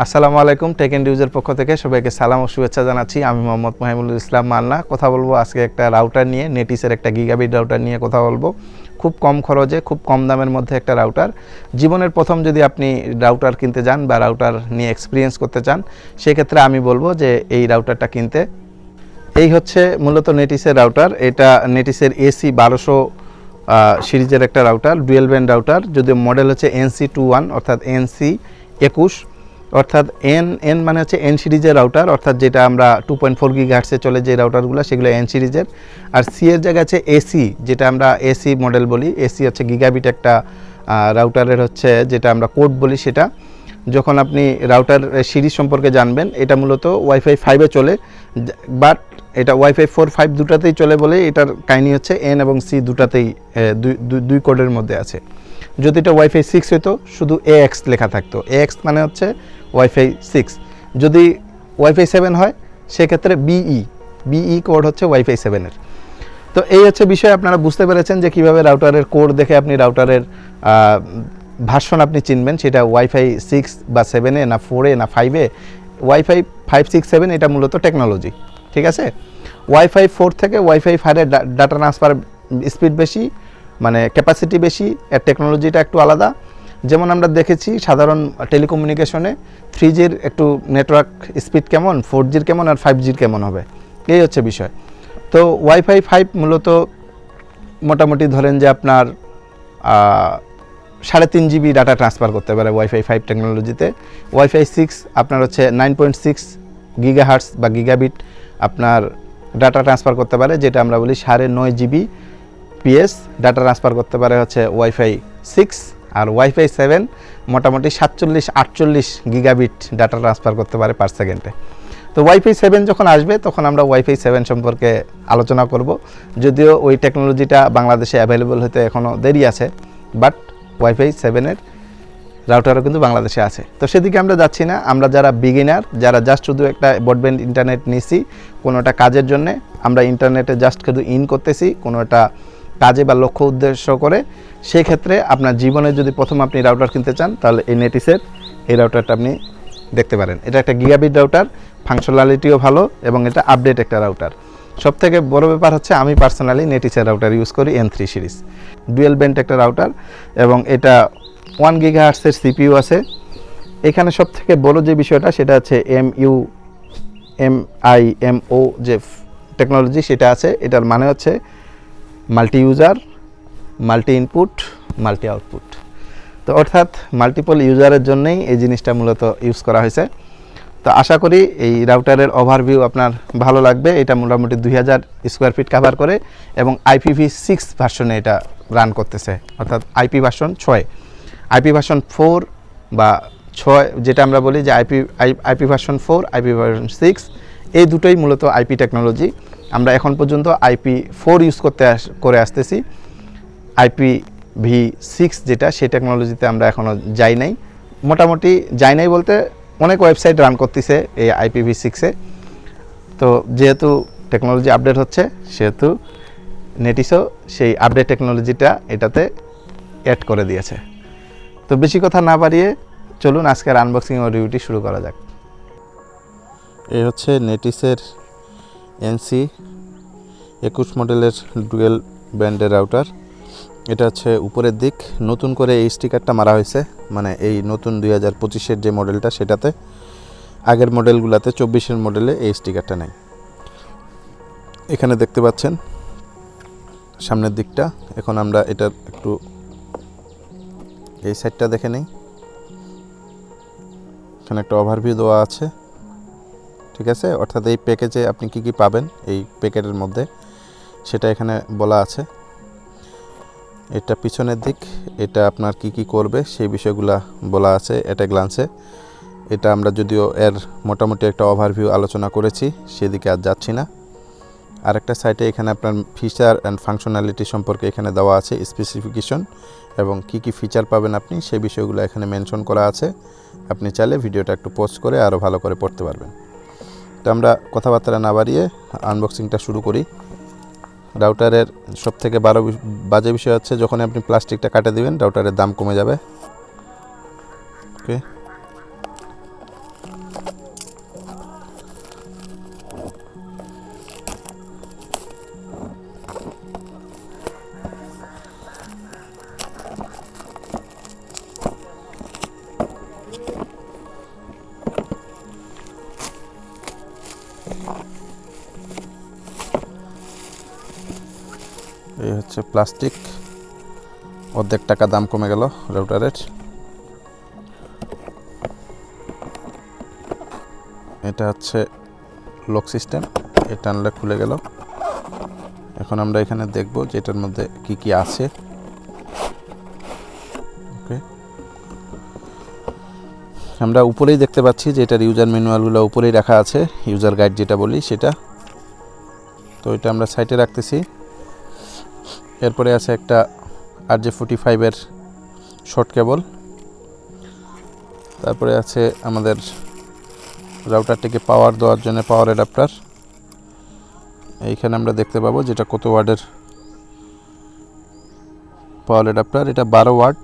আসসালামু আলাইকুম take and ইউজের পক্ষ থেকে সবাইকে সালাম ও শুভেচ্ছা জানাচ্ছি। আমি মোহাম্মদ মাহিমুল ইসলাম মান্না। কথা বলব আজকে একটা রাউটার নিয়ে নেটিসের একটা গিগাবিট রাউটার নিয়ে কথা বলব। খুব কম খরচে, খুব কম দামের মধ্যে একটা রাউটার জীবনের প্রথম যদি আপনি রাউটার কিনতে যান বা রাউটার নিয়ে এক্সপিরিয়েন্স করতে চান, সেক্ষেত্রে আমি বলব যে এই রাউটারটা কিনতে। এই হচ্ছে মূলত নেটিসের রাউটার এটা নেটিসের এসি বারোশো সিরিজের একটা রাউটার ডুয়েল ব্যান্ড রাউটার যদি মডেল হচ্ছে এনসি টু ওয়ান অর্থাৎ এনসি একুশ। অর্থাৎ এন এন মানে হচ্ছে এন সিরিজের রাউটার অর্থাৎ যেটা আমরা টু পয়েন্ট ফোর গিগাহার্সে চলে যে রাউটারগুলো সেগুলো এন সিরিজের। আর সি এর জায়গায় আছে এসি যেটা আমরা এসি মডেল বলি। এসি হচ্ছে গিগাবিট একটা রাউটারের হচ্ছে যেটা আমরা কোড বলি সেটা। যখন আপনি রাউটার সিরিজ সম্পর্কে জানবেন, এটা মূলত ওয়াইফাই ফাইভে চলে। বাট এটা ওয়াইফাই ফোর ফাইভ দুটাতেই চলে বলে, এটার কাহিনি হচ্ছে এন এবং সি দুটাতেই দুই কোডের মধ্যে আছে। যদি এটা ওয়াইফাই সিক্স হতো শুধু এ এক্স লেখা থাকতো। এ এক্স মানে হচ্ছে ওয়াইফাই সিক্স যদি ওয়াইফাই সেভেন হয়, সেক্ষেত্রে বিই বিই কোড হচ্ছে ওয়াইফাই সেভেনের তো এই হচ্ছে বিষয়, আপনারা বুঝতে পেরেছেন যে কীভাবে রাউটারের কোড দেখে আপনি রাউটারের ভার্সন আপনি চিনবেন। সেটা ওয়াইফাই সিক্স বা সেভেনে না ফোরে না ফাইভে ওয়াইফাই ফাইভ সিক্স সেভেন এটা মূলত টেকনোলজি ঠিক আছে? ওয়াইফাই ফোর থেকে ওয়াইফাই ফাইভের ডাটা ট্রান্সফার স্পিড বেশি মানে ক্যাপাসিটি বেশি এর টেকনোলজিটা একটু আলাদা। যেমন আমরা দেখেছি সাধারণ টেলিকমিউনিকেশনে থ্রি জির একটু নেটওয়ার্ক স্পিড কেমন ফোর জির কেমন আর ফাইভ জির কেমন হবে? এই হচ্ছে বিষয়। তো ওয়াইফাই ফাইভ মূলত মোটামুটি ধরেন যে আপনার সাড়ে তিন জিবি ডাটা ট্রান্সফার করতে পারে ওয়াইফাই ফাইভ টেকনোলজিতে। ওয়াইফাই সিক্স আপনার হচ্ছে nine point six giga hertz বা গিগাবিট আপনার ডাটা ট্রান্সফার করতে পারে, যেটা আমরা বলি সাড়ে নয় জিবি পিএস ডাটা ট্রান্সফার করতে পারে হচ্ছে ওয়াইফাই সিক্স। আর ওয়াইফাই সেভেন মোটামুটি সাতচল্লিশ, আটচল্লিশ গিগাবিট ডাটা ট্রান্সফার করতে পারে পার সেকেন্ডে তো ওয়াইফাই সেভেন যখন আসবে, তখন আমরা ওয়াইফাই সেভেন সম্পর্কে আলোচনা করব। যদিও ওই টেকনোলজিটা বাংলাদেশে অ্যাভেলেবল হতে এখনও দেরি আছে বাট ওয়াইফাই সেভেনের রাউটারও কিন্তু বাংলাদেশে আছে। তো সেদিকে আমরা যাচ্ছি না, আমরা যারা বিগিনার যারা জাস্ট শুধু একটা ব্রডব্যান্ড ইন্টারনেট নিছি, কোনোটা কাজের জন্যে, আমরা ইন্টারনেটে জাস্ট শুধু ইন করতেছি, কোনোটা কাজে বা লক্ষ্য উদ্দেশ্য করে সেই ক্ষেত্রে আপনার জীবনে যদি প্রথম আপনি রাউটার কিনতে চান, তাহলে এই নেটিসের এই রাউটারটা আপনি দেখতে পারেন। এটা একটা গিগাবিট রাউটার ফাংশনালিটিও ভালো এবং এটা আপডেট একটা রাউটার সব থেকে বড় ব্যাপার হচ্ছে, আমি পার্সোনালি নেটিসের রাউটার ইউজ করি N three series dual band একটা রাউটার এবং এটা ওয়ান গিগা হার্টসের সিপিইউ আছে। এখানে সব থেকে বড় যে বিষয়টা, সেটা হচ্ছে M U M I M O যে টেকনোলজি সেটা আছে। এটার মানে হচ্ছে multi user multi input multi output তো অর্থাৎ মাল্টিপল ইউজারের জন্যেই এই জিনিসটা মূলত ইউজ করা হয়েছে। তো আশা করি এই রাউটারের ওভারভিউ আপনার ভালো লাগবে। এটা মোটামুটি দুই হাজার স্কোয়ার ফিট কাভার করে এবং আইপিভি সিক্স ভার্সনে এটা রান করতেছে। অর্থাৎ আইপি ভার্সন ছয়। আইপি ভার্সন ফোর বা ছয়, যেটা আমরা বলি যে IP IP version four IP version six এই দুটোই মূলত আইপি টেকনোলজি আমরা এখন পর্যন্ত আইপি ফোর ইউজ করতে করে আসতেছি। আইপি ভি সিক্স যেটা, সেই টেকনোলজিতে আমরা এখনও যাই নাই। মোটামুটি যাই নাই বলতে অনেক ওয়েবসাইট রান করতেছে এই আইপিভি সিক্সে তো যেহেতু টেকনোলজি আপডেট হচ্ছে, সেহেতু নেটিসও সেই আপডেট টেকনোলজিটা এটাতে অ্যাড করে দিয়েছে। তো বেশি কথা না বাড়িয়ে চলুন আজকের আনবক্সিং ও রিভিউটি শুরু করা যাক। এই হচ্ছে নেটিসের এনসি, একুশ মডেলের ডুয়েল ব্যান্ডের রাউটার। এটা হচ্ছে উপরের দিক। নতুন করে এই স্টিকারটা মারা হয়েছে মানে এই নতুন দুই হাজার পঁচিশের যে মডেলটা সেটাতে। আগের মডেলগুলোতে চব্বিশের মডেলে এই স্টিকারটা নেই। এখানে দেখতে পাচ্ছেন, সামনের দিকটা। এখন আমরা এটার একটু এই সাইডটা দেখে নেই। এখানে একটা ওভারভিউ দেওয়া আছে। ঠিক আছে? অর্থাৎ এই প্যাকেজে আপনি কি কি পাবেন? এই প্যাকেটের মধ্যে সেটা এখানে বলা আছে। এটা পিছনের দিক, এটা আপনার কি কি করবে সেই বিষয়গুলা বলা আছে এটা গ্লান্সে এটা আমরা যদিও এর মোটামুটি একটা ওভারভিউ আলোচনা করেছি, সেদিকে আর যাচ্ছি না। আরেকটা সাইটে এখানে আপনার ফিচার অ্যান্ড ফাংশনালিটি সম্পর্কে এখানে দেওয়া আছে স্পেসিফিকেশন এবং কি কি ফিচার পাবেন আপনি সেই বিষয়গুলো এখানে মেনশন করা আছে। আপনি চাইলে ভিডিওটা একটু পোস্ট করে আরও ভালো করে পড়তে পারবেন। তো আমরা কথাবার্তা না বাড়িয়ে আনবক্সিংটা শুরু করি। রাউটারের সব থেকে বারো বাজে বিষয় হচ্ছে যখন আপনি প্লাস্টিকটা কাটে দিবেন রাউটারের দাম কমে যাবে। ওকে হচ্ছে প্লাস্টিক। অর্ধেক টাকা দাম কমে গেল রাউটারের এটা হচ্ছে লক সিস্টেম এটা আনলে খুলে গেল। এখন আমরা এখানে দেখব যে এটার মধ্যে কি কি আছে। ওকে আমরা উপরেই দেখতে পাচ্ছি যে এটার ইউজার ম্যানুয়ালগুলো উপরেই রাখা আছে ইউজার গাইড যেটা বলি সেটা। তো এটা আমরা সাইটে রাখতেছি। এরপরে আছে একটা আর জে ফোর্টি ফাইভের শর্ট কেবল তারপরে আছে আমাদের রাউটারটিকে পাওয়ার দেওয়ার জন্য পাওয়ার অ্যাডাপ্টার এইখানে আমরা দেখতে পাবো যেটা কত ওয়ার্ডের পাওয়ার অ্যাডাপ্টার এটা বারো ওয়াট,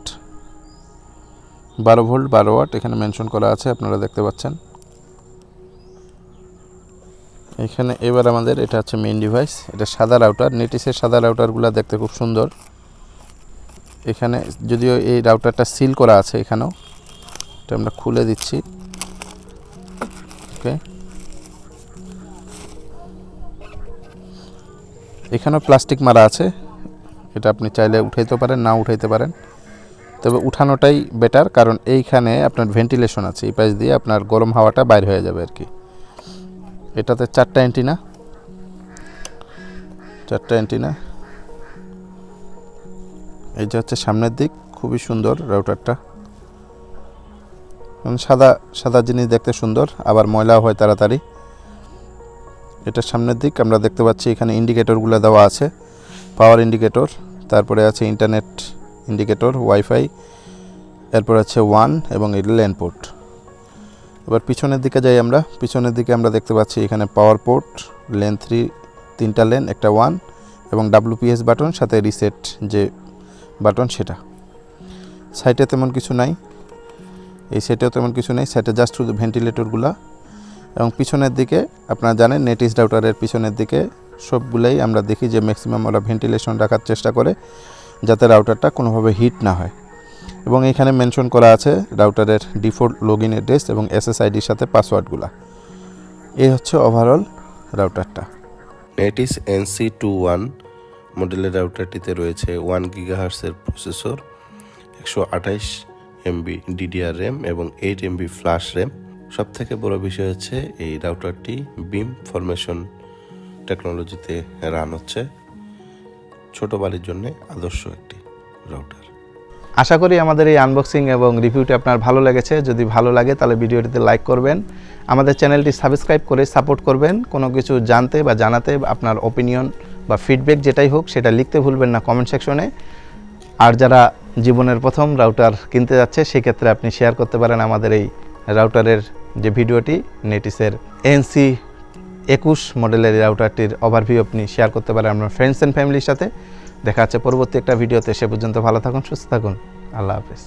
বারো ভোল্ট, বারো ওয়াট এখানে মেনশন করা আছে, আপনারা দেখতে পাচ্ছেন। এখানে এবার আমাদের এটা হচ্ছে মেইন ডিভাইস এটা সাদা রাউটার নেটিসের সাদা রাউটারগুলো দেখতে খুব সুন্দর। এখানে যদিও এই রাউটারটা সিল করা আছে এখানেও, এটা আমরা খুলে দিচ্ছি। ওকে এখানেও প্লাস্টিক মারা আছে, এটা আপনি চাইলে উঠাইতে পারেন না উঠাইতে পারেন। তবে উঠানোটাই বেটার কারণ এইখানে আপনার ভেন্টিলেশন আছে, এই পাশ দিয়ে আপনার গরম হাওয়াটা বাইর হয়ে যাবে আর কি। এটাতে চারটা অ্যান্টিনা চারটা অ্যান্টিনা এই যে হচ্ছে সামনের দিক, খুবই সুন্দর রাউটারটা সাদা সাদা জিনিস দেখতে সুন্দর, আবার ময়লাও হয় তাড়াতাড়ি। এটার সামনের দিক, আমরা দেখতে পাচ্ছি এখানে ইন্ডিকেটরগুলো দেওয়া আছে পাওয়ার ইন্ডিকেটর তারপরে আছে ইন্টারনেট ইন্ডিকেটর ওয়াইফাই এরপর আছে ওয়ান এবং এটা ল্যান্ড পোর্ট এবার পিছনের দিকে যাই আমরা। পিছনের দিকে আমরা দেখতে পাচ্ছি এখানে পাওয়ার পোর্ট লেন থ্রি তিনটা লেন একটা ওয়ান এবং ডাব্লুপিএস বাটন সাথে রিসেট যে বাটন সেটা। সাইটে তেমন কিছু নাই। এই সাইটেও তেমন কিছু নেই। সাইটে জাস্ট শুধু ভেন্টিলেটরগুলা এবং পিছনের দিকে, আপনারা জানেন নেটিস রাউটারের পিছনের দিকে সবগুলাই আমরা দেখি যে ম্যাক্সিমাম ওরা ভেন্টিলেশন রাখার চেষ্টা করে, যাতে রাউটারটা কোনোভাবে হিট না হয়। এবং এখানে মেনশন করা আছে রাউটারের ডিফল্ট লগ ইন অ্যাড্রেস এবং এসএসআইডির সাথে পাসওয়ার্ডগুলা এই হচ্ছে ওভারঅল রাউটারটা নেটিস এনসি টু ওয়ান মডেলের রাউটারটিতে রয়েছে ওয়ান গিগাহার্সের প্রসেসর একশো আঠাইশ এমবি ডিডিআর র্যাম এবং এইট এমবি ফ্ল্যাশ র্যাম সব থেকে বড় বিষয় হচ্ছে এই রাউটারটি বিম ফরমেশন টেকনোলজিতে রান হচ্ছে। ছোট বাড়ির জন্য আদর্শ একটি রাউটার আশা করি আমাদের এই আনবক্সিং এবং রিভিউটি আপনার ভালো লেগেছে। যদি ভালো লাগে, তাহলে ভিডিওটিতে লাইক করবেন। আমাদের চ্যানেলটি সাবস্ক্রাইব করে সাপোর্ট করবেন। কোনো কিছু জানতে বা জানাতে আপনার ওপিনিয়ন বা ফিডব্যাক যেটাই হোক, সেটা লিখতে ভুলবেন না কমেন্ট সেকশনে আর যারা জীবনের প্রথম রাউটার কিনতে যাচ্ছে, সেক্ষেত্রে আপনি শেয়ার করতে পারেন আমাদের এই রাউটারের যে ভিডিওটি নেটিসের এনসি একুশ মডেলের রাউটারটির ওভারভিউ আপনি শেয়ার করতে পারেন আপনার ফ্রেন্ডস অ্যান্ড ফ্যামিলির সাথে। দেখা যাচ্ছে পরবর্তী একটা ভিডিওতে। সে পর্যন্ত ভালো থাকুন সুস্থ থাকুন। আল্লাহ হাফেজ।